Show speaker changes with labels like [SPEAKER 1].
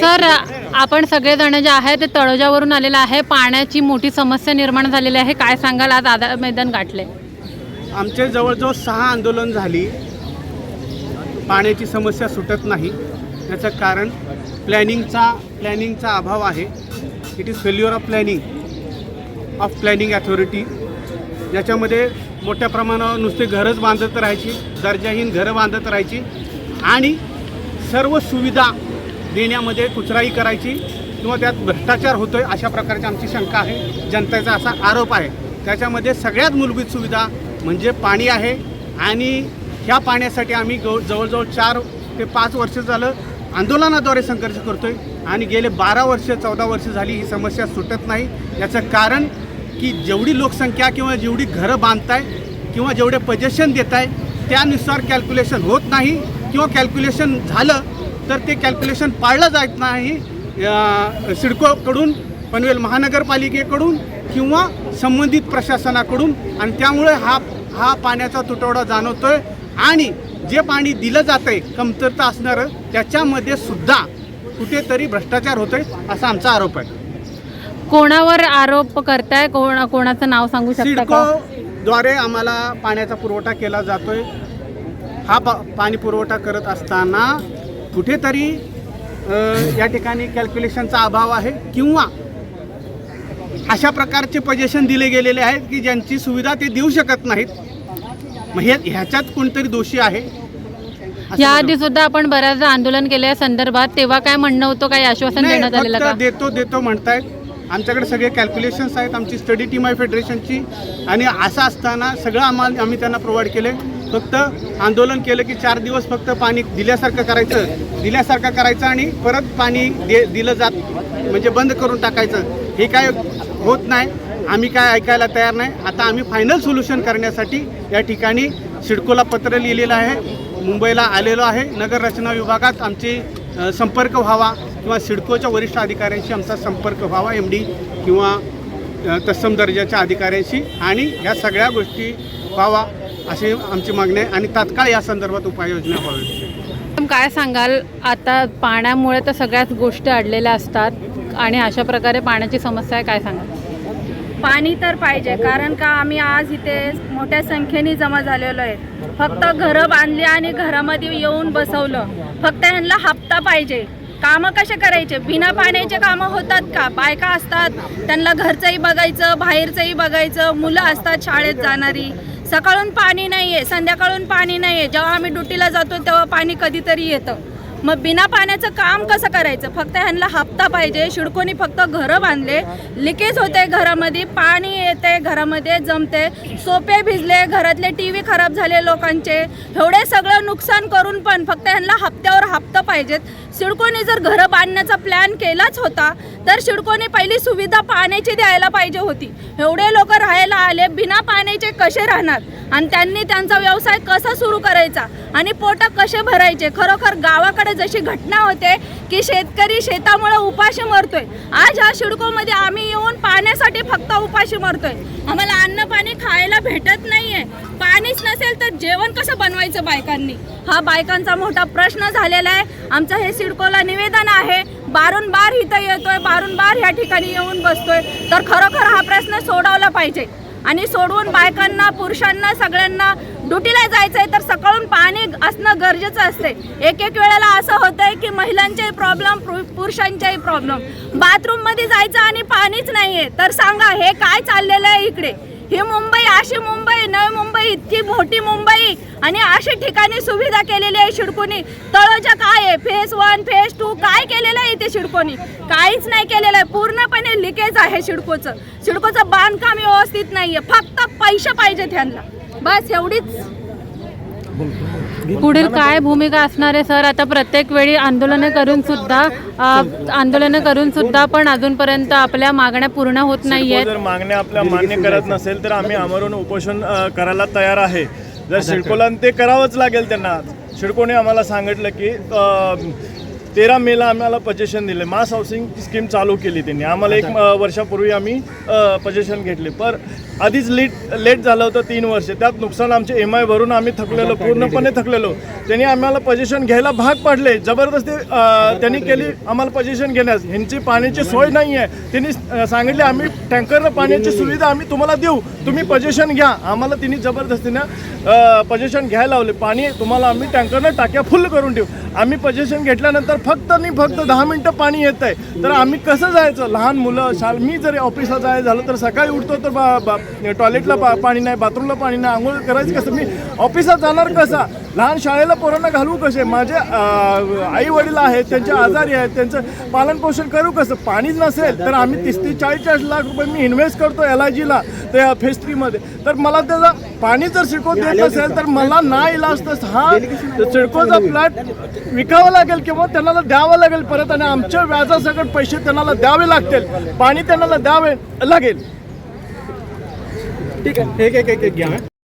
[SPEAKER 1] Sir आपण सगळेजण जे आहे ते तळोजावरून आलेलं आहे. पाण्याची मोठी समस्या निर्माण झालेली आहे. काय सांगाल? आज आधार मैदान गाठले
[SPEAKER 2] आमचे जवळजवळ सहा आंदोलन झाली. पाण्याची समस्या सुटत नाही. याचं कारण प्लॅनिंगचा प्लॅनिंगचा अभाव आहे. It is failure of planning of planning authority ज्याच्यामध्ये मोठ्या प्रमाणावर नुसते घरच बांधत राहायची दर्जाहीन घरं बांधत राहायची. आणि सर्व सुविधा देण्यामध्ये कुचराई करायची किंवा त्यात भ्रष्टाचार होतो आहे अशा प्रकारची आमची शंका आहे. जनतेचा असा आरोप आहे. त्याच्यामध्ये सगळ्यात मूलभूत सुविधा म्हणजे पाणी आहे आणि ह्या पाण्यासाठी आम्ही गव जवळजवळ चार ते पाच वर्ष झालं आंदोलनाद्वारे संघर्ष करतो आहे आणि गेले बारा वर्ष चौदा वर्ष झाली ही समस्या सुटत नाही. याचं कारण की जेवढी लोकसंख्या किंवा जेवढी घरं बांधताय किंवा जेवढे पजेशन देत आहे त्यानुसार कॅल्क्युलेशन होत नाही. किंवा कॅल्क्युलेशन झालं तर ते कॅल्क्युलेशन पाळलं जात नाही सिडकोकडून पनवेल महानगरपालिकेकडून किंवा संबंधित प्रशासनाकडून. आणि त्यामुळे हा हा पाण्याचा तुटवडा जाणवतोय. आणि जे पाणी दिलं जात आहे कमतरता असणारं त्याच्यामध्ये सुद्धा कुठेतरी भ्रष्टाचार होतोय असा आमचा आरोप आहे.
[SPEAKER 1] कोणावर आरोप करताय? कोण कोणाचं नाव सांगू शकता
[SPEAKER 2] सिडकोद्वारे आम्हाला पाण्याचा पुरवठा केला जातोय. हा पा पाणी पुरवठा करत असताना कुठेतरी या ठिकाणी कॅल्क्युलेशनचा अभाव आहे किंवा अशा प्रकारचे पजेशन दिले गेलेले आहेत की ज्यांची सुविधा ते देऊ शकत नाहीत. मग हे ह्याच्यात कोणतरी दोषी आहे?
[SPEAKER 1] याआधी सुद्धा आपण बऱ्याचदा आंदोलन केल्या संदर्भात तेव्हा काय म्हणणं होतं काही आश्वासन देण्यात आलेलं का?
[SPEAKER 2] देतो देतो म्हणतायत. आमच्याकडे सगळे कॅल्क्युलेशन्स आहेत. आमची स्टडी टीम आहे फेडरेशनची आणि असं असताना सगळं आम्हाला आम्ही त्यांना प्रोव्हाइड केले फक्त आंदोलन केलं की चार दिवस फक्त पाणी दिल्यासारखं करायचं दिल्यासारखं करायचं आणि परत पाणी दे दिलं जात म्हणजे बंद करून टाकायचं. हे काय होत नाही. आम्ही काय ऐकायला तयार नाही. आता आम्ही फायनल सोल्युशन करण्यासाठी या ठिकाणी सिडकोला पत्र लिहिलेलं आहे. मुंबईला आलेलो आहे. नगर रचना विभागात आमचे संपर्क व्हावा किंवा सिडकोच्या वरिष्ठ अधिकाऱ्यांशी आमचा संपर्क व्हावा एम डी किंवा तत्सम दर्जाच्या अधिकाऱ्यांशी. आणि ह्या सगळ्या गोष्टी व्हावा. अशी आमची मागणी आहे. आणि तात्काळ या संदर्भात उपाययोजना व्हावी.
[SPEAKER 1] काय सांगाल? आता पाण्यामुळे तर सगळ्याच गोष्टी अडलेल्या असतात. आणि अशा प्रकारे पाण्याची समस्या आहे काय सांगाल?
[SPEAKER 3] पाणी तर पाहिजे. कारण का आम्ही आज इथे मोठ्या संख्येने जमा झालेलो आहे. फक्त घरं बांधली आणि घरामध्ये येऊन बसवलं. फक्त ह्यांना हप्ता पाहिजे. कामं कसे करायचे? बिना पाण्याचे कामं होतात का? बायका असतात. त्यांना घरचंही बघायचं बाहेरचंही बघायचं. मुलं असतात शाळेत जाणारी. सकाळून पाणी नाही आहे संध्याकाळून पाणी नाही आहे जेव्हा आम्ही ड्युटीला जातो तेव्हा पाणी कधीतरी येतं. मग बिना पाण्याचं काम कसं करायचं? फक्त ह्यांना हप्ता पाहिजे. शिडकोनी फक्त घरं बांधले. लिकेज होते घरामध्ये पाणी येते घरामध्ये जमते. सोपे भिजले घरातले टी व्ही खराब झाले लोकांचे. एवढे सगळं नुकसान करून पण फक्त ह्यांना हप्त्यावर हप्ता पाहिजेत. शिडकोनी जर घरं बांधण्याचा प्लॅन केलाच होता तर शिडकोनी पहिली सुविधा पाण्याची द्यायला पाहिजे होती. एवढे लोक राहायला आले बिना पाण्याचे कसे राहणार? आणि त्यांनी त्यांचा व्यवसाय कसा सुरू करायचा? आणि पोट कसे भरायचे? खरोखर गावाकडे जशी घटना होते की शेतकरी शेतामुळे उपाशी मरतोय. आज ह्या शिडकोमध्ये आम्ही येऊन पाण्यासाठी फक्त उपाशी मरतोय. आम्हाला अन्न पाणी खायला भेटत नाहीये. पाणीच नसेल तर जेवण कसं बनवायचं बायकांनी? हा बायकांचा मोठा प्रश्न झालेला आहे. आमचं हे सिडकोला निवेदन आहे. बारून बार इथं येतोय बारून बार ह्या ठिकाणी येऊन बसतोय. तर खरोखर हा प्रश्न सोडवला पाहिजे. आणि सोडवून बायकांना पुरुषांना सगळ्यांना ड्युटीला जायचं आहे तर सकाळून पाणी असणं गरजेचं असते. एक एक वेळेला असं होतंय की महिलांचेही प्रॉब्लेम पुरुषांचेही प्रॉब्लेम बाथरूममध्ये जायचं आणि पाणीच नाही आहे तर सांगा हे काय चाललेलं आहे इकडे? ही मुंबई अशी मुंबई नवी मुंबई इतकी मोठी मुंबई आणि अशी ठिकाणी सुविधा केलेली आहे शिडकोनी. तळोजा काय आहे? फेज वन फेज टू काय केलेलं आहे इथे शिडकोनी? काहीच नाही केलेलं आहे. पूर्णपणे लिकेज आहे शिडकोचं. शिडकोचं बांधकाम व्यवस्थित नाही आहे फक्त पैसे पाहिजे त्यांना बस एवढीच.
[SPEAKER 1] पुढील काय भूमिका असणार आहे सर? आता प्रत्येक वेळी आंदोलनं करून सुद्धा आंदोलनं करून सुद्धा पण अजूनपर्यंत आपल्या मागण्या पूर्ण होत नाही आहेत
[SPEAKER 4] जर मागण्या आपल्या मान्य करत नसेल तर आम्ही आमरून उपोषण अ, करायला तयार आहे. जर सिडकोला ते करावंच लागेल त्यांना. सिडकोने आम्हाला सांगितलं की अ, तेरा मेला आम्हाला पजेशन दिले. मास हाऊसिंग स्कीम चालू केली त्यांनी. आम्हाला एक वर्षापूर्वी आम्ही पजेशन घेतले. पर आधीच लेट लेट झालं होतं तीन वर्ष. त्यात नुकसान आमचे एम आय भरून आम्ही थकलेलो पूर्णपणे थकलेलो. त्यांनी आम्हाला पजेशन घ्यायला भाग पाडले. जबरदस्ती त्यांनी केली आम्हाला पजेशन घेण्यास. ह्यांची पाण्याची सोय नाही आहे त्यांनी सांगितले आम्ही टँकरनं पाण्याची सुविधा आम्ही तुम्हाला देऊ. तुम्ही पजेशन घ्या. आम्हाला त्यांनी जबरदस्तीनं पजेशन घ्यायला लावले. पाणी तुम्हाला आम्ही टँकरनं टाक्या फुल करून देऊ. आम्ही पजेशन घेतल्यानंतर फक्त आणि फक्त दहा मिनटं पाणी येत आहे तर आम्ही कसं जायचं? लहान मुलं शाल मी जरी ऑफिसला जायचं झालं तर सकाळी उठतो तर बा बा टॉयलेटला पा पाणी नाही बाथरूमला पाणी नाही आंघोळ करायचं कसं? मी ऑफिसात जाणार कसा? लहान शाळेला पोरांना घालवू कसे? माझे आई वडील आहेत त्यांचे आजारी आहेत त्यांचं पालनपोषण करू कसं? पाणीच नसेल तर आम्ही तीस तीस चाळीस चाळीस लाख रुपये मी इन्व्हेस्ट करतो एल आय जीला त्या फेज थ्रीमध्ये तर मला त्याचा पाणी जर सिडको देत नसेल तर मला ना इलाज तर हा सिडकोचा फ्लॅट विकावा लागेल किंवा त्यांना द्यावा लागेल परत आणि आमच्या व्याजासकट पैसे त्यांना द्यावे लागतील. पाणी त्यांना द्यावे लागेल.
[SPEAKER 2] ठीक आहे. एक एक एक एक घ्या